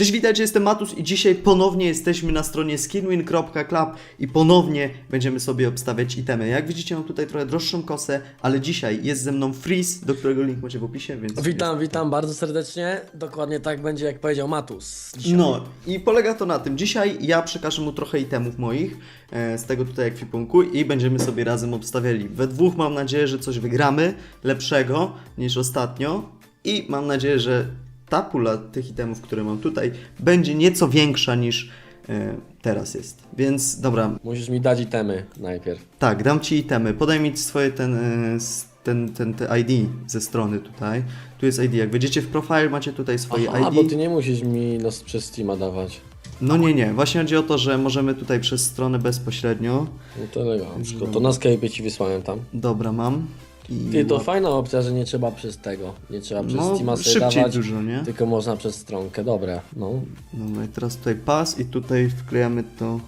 Cześć, witajcie, jestem Matus i dzisiaj ponownie jesteśmy na stronie skinwin.club i ponownie będziemy sobie obstawiać itemy. Jak widzicie, mam tutaj trochę droższą kosę, ale dzisiaj jest ze mną Freeze, do którego link macie w opisie, więc... Witam, witam bardzo serdecznie. Dokładnie tak będzie, jak powiedział Matus. Dzisiaj. No i polega to na tym. Dzisiaj ja przekażę mu trochę itemów moich e, z tego tutaj ekwipunku i będziemy sobie razem obstawiali. We dwóch mam nadzieję, że coś wygramy lepszego niż ostatnio i mam nadzieję, że ta pula tych itemów, które mam tutaj, będzie nieco większa niż e, teraz jest. Więc dobra, Musisz mi dać itemy najpierw. tak, dam ci itemy. Podaj mi swoje ten, e, ten, ten, te ID ze strony tutaj. Tu jest ID. Jak wejdziecie w profile, macie tutaj swoje Aha, ID. bo ty nie musisz mi no, przez Steama dawać. No nie, nie. Właśnie chodzi o to, że możemy tutaj przez stronę bezpośrednio. No to elegancko. To na Skype'ie ci wysłałem tam. Dobra, mam. I Ty, to fajna opcja, że nie trzeba przez tego. Nie trzeba przez no, Steama szybciej dawać. dużo, nie? Tylko można przez stronkę. Dobre, no. Dobra, i teraz tutaj pas i tutaj wklejamy to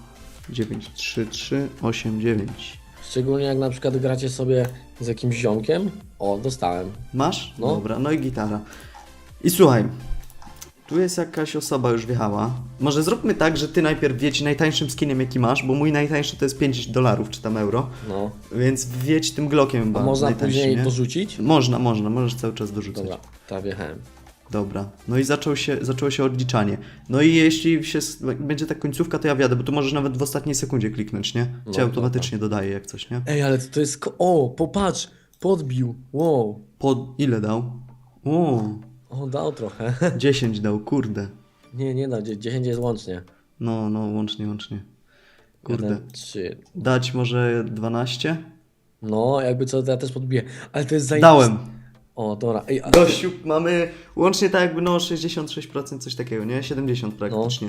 9, 3, 3, 8, 9. Szczególnie jak na przykład gracie sobie z jakimś ziomkiem. O, dostałem. Masz? No. Dobra, no i gitara. I słuchaj, tu jest jakaś osoba już wjechała. Może zróbmy tak, że ty najpierw wiedź najtańszym skinem jaki masz, bo mój najtańszy to jest 5 dolarów czy tam euro, No. więc wiedź tym Glockiem A chyba można najtańszy, później nie? dorzucić? Można, można, możesz cały czas dorzucać. Dobra, tak wjechałem. Dobra, no i zaczął się, zaczęło się odliczanie. No i jeśli się, będzie ta końcówka, to ja wjadę, bo tu możesz nawet w ostatniej sekundzie kliknąć, nie? No, Cię automatycznie dodaje jak coś, nie? Ej, ale to, jest... O, popatrz! Podbił. Wow. Po ile dał? O, O, dał trochę. 10 dał, kurde. Nie, nie da, dzie- 10 jest łącznie. No, no, łącznie, łącznie. Kurde. Jeden, trzy. Dać może 12? No, jakby co, to ja też podbiję. Ale to jest zajebiste. Dałem. O, dobra. Ej, a... Gościu, mamy łącznie tak jakby no 66% coś takiego, nie? 70 praktycznie.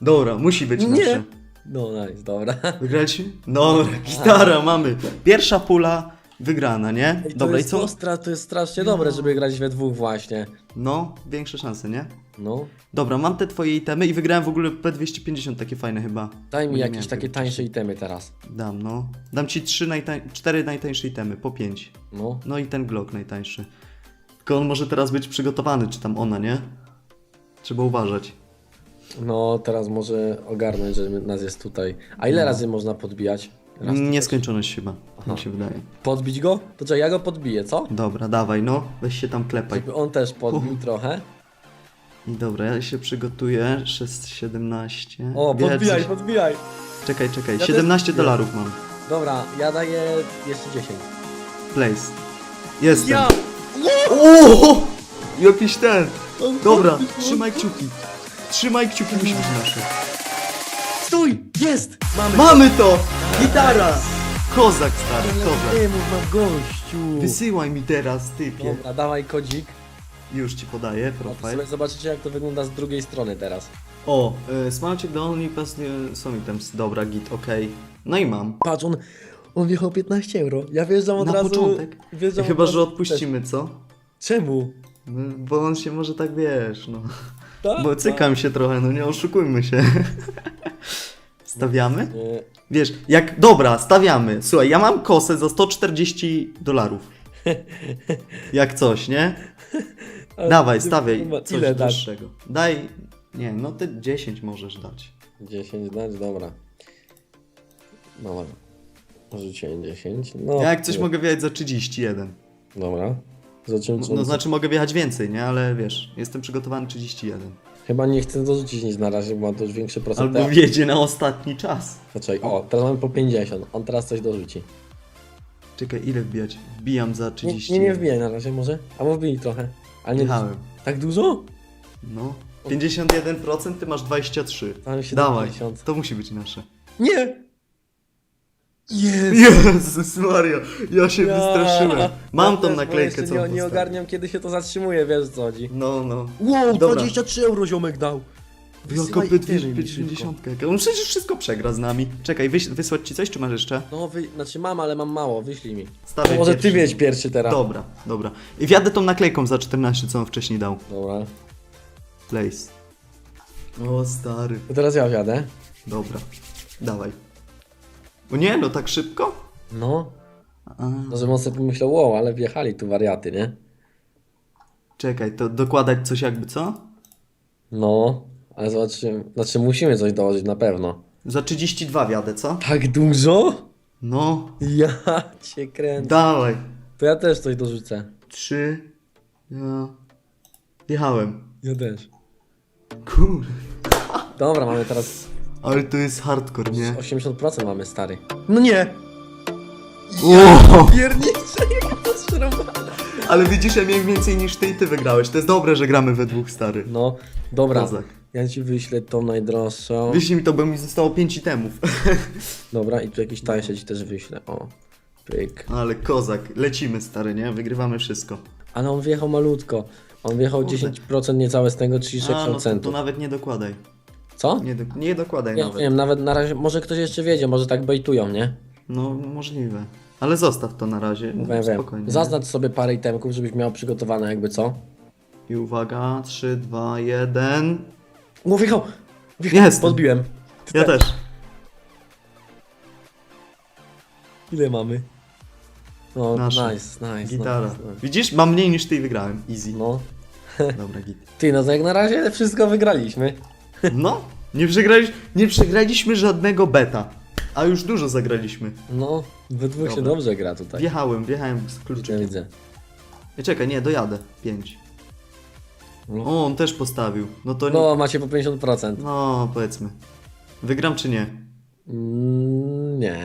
Dobra, musi być Nie. nasze. No, nice, dobra. Wygraliśmy? No, gitara mamy. Pierwsza pula wygrana, nie? Ej, to Dobra, i jest co? Ostra, to jest strasznie dobre, żeby grać we dwóch właśnie. No, większe szanse, nie? No. Dobra, mam te twoje itemy i wygrałem w ogóle P250, takie fajne chyba. Daj mi nie jakieś miałem takie tego tańsze itemy teraz. Dam, no. Dam ci trzy najtań... cztery najtańsze itemy, po pięć. No. No i ten Glock najtańszy. Tylko on może teraz być przygotowany, czy tam ona, nie? Trzeba uważać. No, teraz może ogarnąć, że nas jest tutaj. A ile razy można podbijać? Raz Nieskończoność chyba, mi się wydaje. Podbić go? To co, ja go podbiję, co? Dobra, dawaj, no. Weź się tam klepaj. Żeby on też podbił trochę. I dobra, ja się przygotuję. 6, 17. O, Wie, podbijaj, podbijaj. Czekaj, czekaj. Ja też 17 podbiję. dolarów mam. Dobra, ja daję jeszcze 10. Place. Jestem. Ja! O! Jakiś ten. Dobra, trzymaj kciuki. Trzymaj kciuki, musi być nasze. Stój! Jest! Mamy! Mamy to! Gitara! Kozak stary, kozak. Nie mów na gościu! Wysyłaj mi teraz, typie. Dobra, dawaj kodzik. Już ci podaję profil. sobie zobaczycie jak to wygląda z drugiej strony teraz. O, y, Smalczyk do Only Pass y, są items. Dobra, git, okej. No i mam. Patrz, on, on wjechał 15 euro. Ja wjeżdżam od Na razu... początek. Wjeżdżam Chyba, od że razu odpuścimy, co? Czemu? No, Bo on się może tak wiesz, no. Tak? Bo cykam się trochę, no nie oszukujmy się. Stawiamy? Nie. Wiesz, jak. Dobra, stawiamy. Słuchaj, ja mam kosę za 140 dolarów. Jak coś, nie? Ale Dawaj, ty- stawiaj coś Ile dasz? Daj. Nie, no ty 10 możesz dać. 10 dać? Dobra. Dobra. Rzuciłem 10. No, Ja jak coś nie. mogę wjechać za 31. Dobra. Czy No on- znaczy mogę wjechać więcej, nie? Ale wiesz, jestem przygotowany 31. Chyba nie chcę dorzucić nic na razie, bo ma już większy procent. Albo wjedzie na ostatni czas. Zaczekaj, o, teraz mamy po 50. On teraz coś dorzuci. Czekaj, ile wbijać? Wbijam za Nie, 30. nie, nie wbijaj na razie może. Albo wbij trochę. Ale nie Wjechałem. Tak dużo? No. 51%, ty masz 23. Tam Dawaj, 70. to musi być nasze. Nie! Jest! Jezus Maria, ja się wystraszyłem. Mam Ja tą naklejkę, co nie, nie ogarniam kiedy się to zatrzymuje, wiesz co chodzi. No, no. Wow, Dobra. 23 euro ziomek dał. Wyjątkowo Wysyłaj itemy mi 50. On przecież wszystko przegra z nami. Czekaj, wyś, wysłać ci coś, czy masz jeszcze? No, wy, znaczy mam, ale mam mało, wyślij mi. Stawiaj może ty pierwszy. wiedź pierwszy teraz. Dobra, dobra. I wjadę tą naklejką za 14, co on wcześniej dał. Dobra. Place. O, stary. To teraz ja wjadę. Dobra, dawaj. O nie, no tak szybko? No. Żebym on sobie pomyślał, wow, ale wjechali tu wariaty, nie? czekaj, to dokładać coś jakby co? No. Ale zobaczymy. Znaczy musimy coś dołożyć na pewno. Za 32 wiadę, co? Tak dużo? No, Ja cię kręcę. dawaj. To ja też coś dorzucę. Trzy. Ja. Wjechałem. Ja też. Kurde. Dobra, mamy teraz Ale to jest hardcore, nie? 80% mamy stary. No nie! O! Piernicze, jak to zszerowane. Ale widzisz, ja miałem więcej niż ty i ty wygrałeś. To jest dobre, że gramy we dwóch, stary. No, dobra. Kozak. Ja ci wyślę tą najdroższą. Wyślij mi to, bo mi zostało 5 itemów. Dobra, i tu jakieś tańsze ci też wyślę. O, pyk. Ale kozak. Lecimy, stary, nie? Wygrywamy wszystko. Ale on wjechał malutko. On wjechał Kurde. 10% niecałe z tego, 36%. A, no to, to nawet nie dokładaj. Co? Nie, do, nie dokładaj Ja nie nawet. wiem, nawet na razie, może ktoś jeszcze wiedzie, może tak bejtują, nie? No, możliwe. Ale zostaw to na razie. Wiem, wiem. Spokojnie. Zaznacz sobie parę itemków, żebyś miał przygotowane jakby co. I uwaga, 3, 2, 1. O, wjechał! wjechał. Jestem. Podbiłem. Ja też. Ile mamy? No, Nasze. nice, nice. Gitara. Nice, nice. Widzisz? Mam mniej niż ty i wygrałem. Easy. No. Dobra, git. Ty, no to jak na razie wszystko wygraliśmy. No, nie, przegrali, nie przegraliśmy żadnego beta. A już dużo zagraliśmy. No, we dwóch się Dobra. dobrze gra tutaj. Wjechałem, wjechałem z Widzę, kluczykiem. widzę. Nie, czekaj, nie, dojadę. 5. No. O, on też postawił. No to nie. No, macie po 50%. No, powiedzmy. Wygram czy nie? Mm, nie.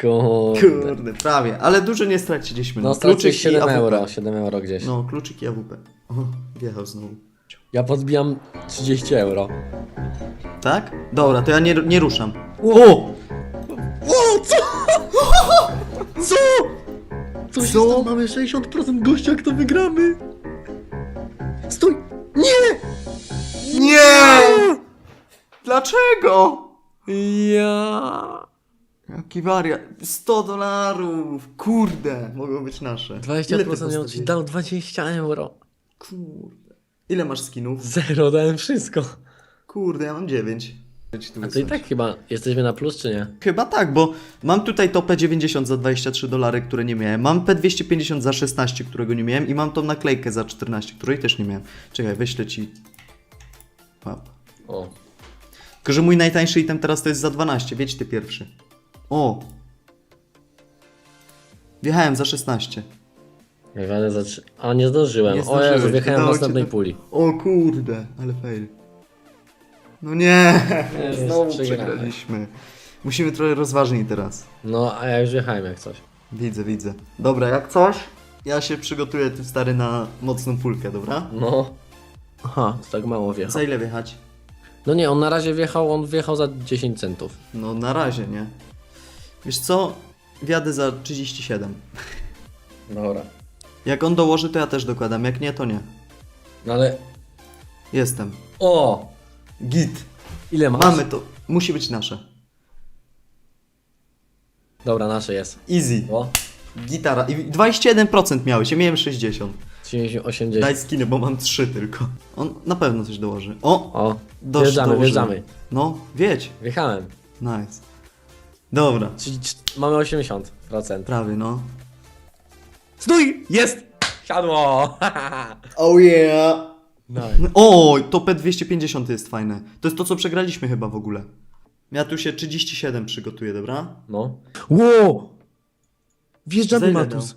Kurde. Kurde, prawie. Ale dużo nie straciliśmy. No, No, straciłeś kluczyk i 7 AWP. euro, 7 euro gdzieś. No, kluczyk i AWP. O, wjechał znowu. Ja podbijam 30 euro. Tak? Dobra, to ja nie, nie ruszam. O! O! Co? Co? Co się Co? stało? Mamy 60% gościa, jak to wygramy. Stój! Nie! Nie! Dlaczego? Ja... Jaki wariat. 100 dolarów. Kurde, mogą być nasze. Ile ty 20% miał ci postawiłeś? dał 20 euro. Kurde. Ile masz skinów? Zero, dałem wszystko. Kurde, ja mam 9. A to i tak chyba jesteśmy na plus, czy nie? Chyba tak, bo mam tutaj to P90 za 23 dolary, które nie miałem. Mam P250 za 16, którego nie miałem. I mam tą naklejkę za 14, której też nie miałem. Czekaj, wyślę ci. Łap. O. Tylko, że mój najtańszy item teraz to jest za 12. Wiedź ty pierwszy. O! Wjechałem za 16. Ja jadę za trzy... A, nie zdążyłem. Nie o Jezu, zdążyłeś, wjechałem w udało ci następnej to- puli. O kurde, ale fail. No nie, Nie, znowu przegraliśmy. Musimy trochę rozważniej teraz. No, a ja już wjechałem jak coś. Widzę, widzę. Dobra, jak coś, ja się przygotuję tu stary na mocną pulkę, dobra? No. Aha, to tak mało wjechał. Za ile wjechać? No nie, on na razie wjechał, on wjechał za 10 centów. No na razie, nie? Wiesz co? Wjadę za 37. Dobra. Jak on dołoży, to ja też dokładam. Jak nie, to nie. No ale... Jestem. O! Git. Ile masz? Mamy to. Musi być nasze. Dobra, nasze jest. Easy. O, Gitara. I 21% miałeś, ja miałem 60. 30, 80. Daj skiny, bo mam 3 tylko. On na pewno coś dołoży. O! O, Dosz, wjeżdżamy, dołożyłem. wjeżdżamy. No, wiedź. Wjechałem. Nice. Dobra. Czyli cz- mamy 80%. Prawie, no. Stój! Jest! Siadło! Oh yeah! nice. O, to P250 jest fajne. To jest to, co przegraliśmy chyba w ogóle. Ja tu się 37 przygotuję, dobra? No. Wow! Wjeżdżamy, ile Matus.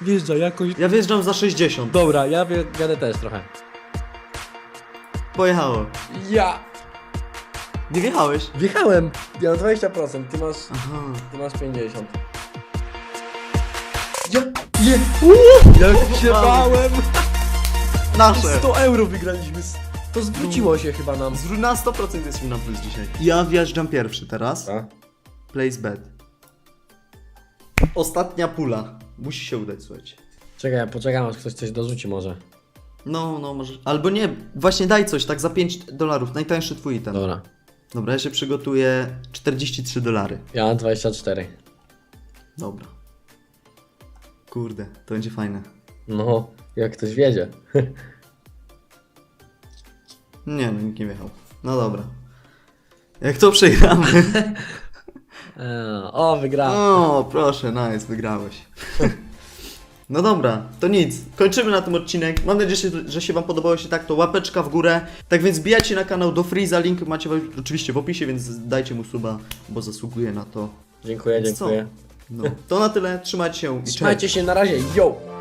Wjeżdża jakoś... Ja wjeżdżam za 60. Dobra, ja wje- jadę też trochę. Pojechało. Ja! Nie wjechałeś? Wjechałem! Ja mam 20%, ty masz... Aha. Ty masz 50. Ja, je, Jak się bałem! Nasze. 100 euro wygraliśmy. To zwróciło się chyba nam. Na 100% jesteśmy na plus dzisiaj. Ja wjeżdżam pierwszy teraz. A? Place bet. Ostatnia pula. Musi się udać, słuchajcie. Czekaj, ja poczekam aż ktoś coś dorzuci może. No, no, może. Albo nie, właśnie daj coś, tak za 5 dolarów. Najtańszy twój item. Dobra. Dobra, ja się przygotuję 43 dolary. Ja mam 24. Dobra. Kurde, to będzie fajne. No, jak ktoś wiedzie. Nie, no nikt nie wjechał. No dobra. Jak to przegramy? E, o, wygrałem. O, proszę, nice, wygrałeś. No dobra, to nic. Kończymy na tym odcinek. Mam nadzieję, że się, że się Wam podobało. Jeśli tak, to łapeczka w górę. Tak więc bijajcie na kanał do Freeza. Link macie oczywiście w opisie, więc dajcie mu suba, bo zasługuje na to. Dziękuję, więc dziękuję. Co? No. To na tyle, trzymajcie się i Trzymajcie cześć. się, na razie, yo!